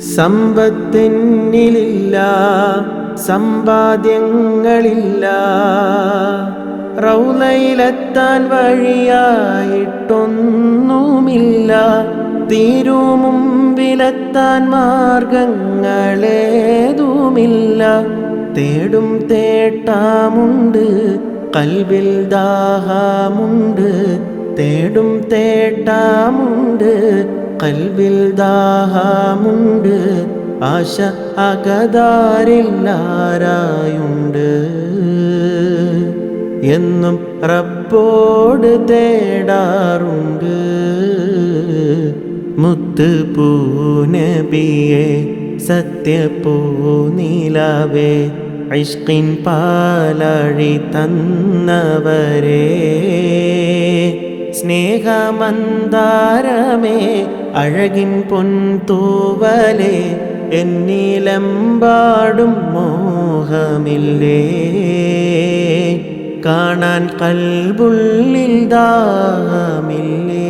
സമ്പത്തിനിലില്ല സമ്പാദ്യങ്ങളില്ല. റൗലയിലെത്താൻ വഴിയായിട്ടൊന്നുമില്ല തിരുമുമ്പിലെത്താൻ മാർഗങ്ങളേതുമില്ല. തേടും തേട്ടാമുണ്ട് കൽവിൽ ദാഹമുണ്ട് തേടും തേട്ടാമുണ്ട് കൽവിൽ ദാഹമുണ്ട് ആശ അകതാരില്ലാരായുണ്ട് എന്നും റബ്ബോട് തേടാറുണ്ട്. മുത്ത് പൂനബിയെ സത്യപൂനിലവേ ഐഷ്കിൻ പാലഴി തന്നവരേ. സ്നേഹമന്താരമേ അഴകിൻ പൊൻതൂവലേ എന്നിലെമ്പാടും മോഹമില്ലേ കാണാൻ കൽബുള്ളിൽ ദാഹമില്ലേ